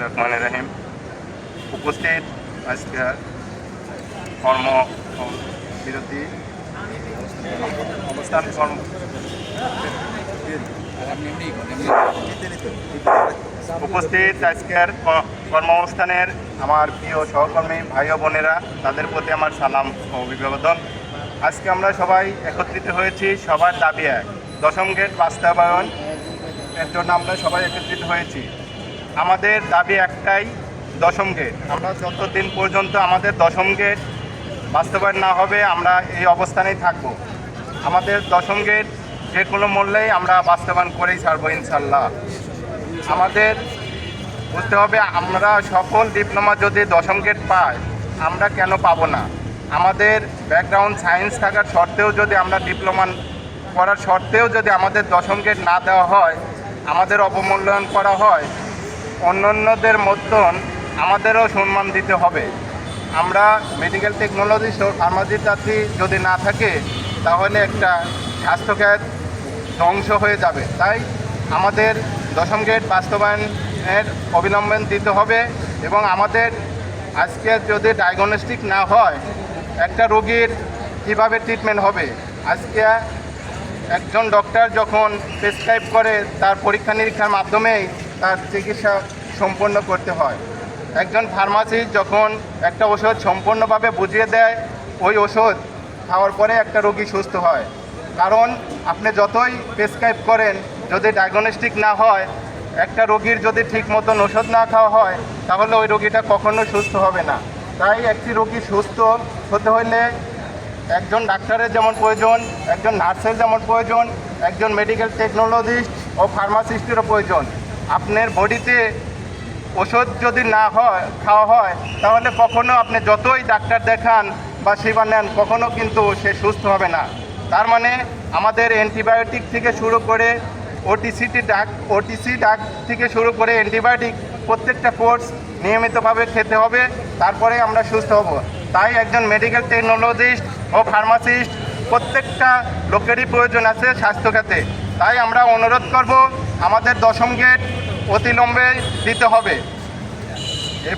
রহমান রহিম। উপস্থিত আজকের কর্ম বিরতি। অবস্থান কর্ম। উপস্থিত আজকের কর্মঅবস্থানের আমার প্রিয় সহকর্মী ভাই ও বোনেরা, তাদের প্রতি আমার সালাম ও অভিবাদন। আজকে আমরা সবাই একত্রিত হয়েছি, সবার দাবি এক। দশম গেট বাস্তবায়ন, এর জন্য আমরা সবাই একত্রিত হয়েছি। আমাদের দাবি একটাই, দশম গেট আমরা যতদিন পর্যন্ত আমাদের দশম গেট বাস্তবায়ন না হবে, আমরা এই অবস্থানেই থাকব। আমাদের দশম গেট যে কোনো মূল্যেই আমরা বাস্তবায়ন করেই ছাড়বো, ইনশাল্লাহ। আমাদের বুঝতে হবে, আমরা সকল ডিপ্লোমা যদি দশম গেট পাই আমরা কেন পাবো না? আমাদের ব্যাকগ্রাউন্ড সায়েন্স থাকার সত্ত্বেও যদি আমরা ডিপ্লোমা করার সত্ত্বেও যদি আমাদের দশম গেট না দেওয়া হয়, আমাদের অবমূল্যায়ন করা হয় অন্যান্যদের মতন আমাদেরও সম্মান দিতে হবে। আমরা মেডিকেল টেকনোলজি ফার্মাসি চাকরি যদি না থাকে, তাহলে একটা স্বাস্থ্যখাত ধ্বংস হয়ে যাবে। তাই আমাদের দশম গেট বাস্তবায়নের অবিলম্বন দিতে হবে এবং আমাদের আজকে যদি ডায়াগনস্টিক না হয়, একটা রোগীর কীভাবে ট্রিটমেন্ট হবে? আজকে একজন ডক্টর যখন প্রেসক্রাইব করে, তার পরীক্ষা নিরীক্ষার মাধ্যমেই তার চিকিৎসা সম্পন্ন করতে হয়। একজন ফার্মাসিস্ট যখন একটা ওষুধ সম্পূর্ণভাবে বুঝিয়ে দেয়, ওই ওষুধ খাওয়ার পরে একটা রোগী সুস্থ হয়। কারণ আপনি যতই প্রেসক্রাইব করেন, যদি ডায়াগনস্টিক না হয়, একটা রোগীর যদি ঠিক মতন ওষুধ না খাওয়া হয়, তাহলে ওই রোগীটা কখনো সুস্থ হবে না। তাই একটি রোগী সুস্থ হতে হলে একজন ডাক্তারের যেমন প্রয়োজন, একজন নার্সের যেমন প্রয়োজন, একজন মেডিকেল টেকনোলজিস্ট ও ফার্মাসিস্টেরও প্রয়োজন। আপনার বডিতে ওষুধ যদি না হয়, খাওয়া হয়, তাহলে কখনো আপনি যতই ডাক্তার দেখান বা সেবা নেন, কখনো কিন্তু সে সুস্থ হবে না। তার মানে আমাদের অ্যান্টিবায়োটিক থেকে শুরু করে ওটিসিটি ডাক ওটিসি ডাক থেকে শুরু করে অ্যান্টিবায়োটিক প্রত্যেকটা কোর্স নিয়মিতভাবে খেতে হবে, তারপরে আমরা সুস্থ হব। তাই একজন মেডিকেল টেকনোলজিস্ট ও ফার্মাসিস্ট প্রত্যেকটা লোকেরই প্রয়োজন আছে স্বাস্থ্য স্বাস্থ্যখাতে তাই আমরা অনুরোধ করব, আমাদের দশম গেট অতিলম্বে দিতে হবে।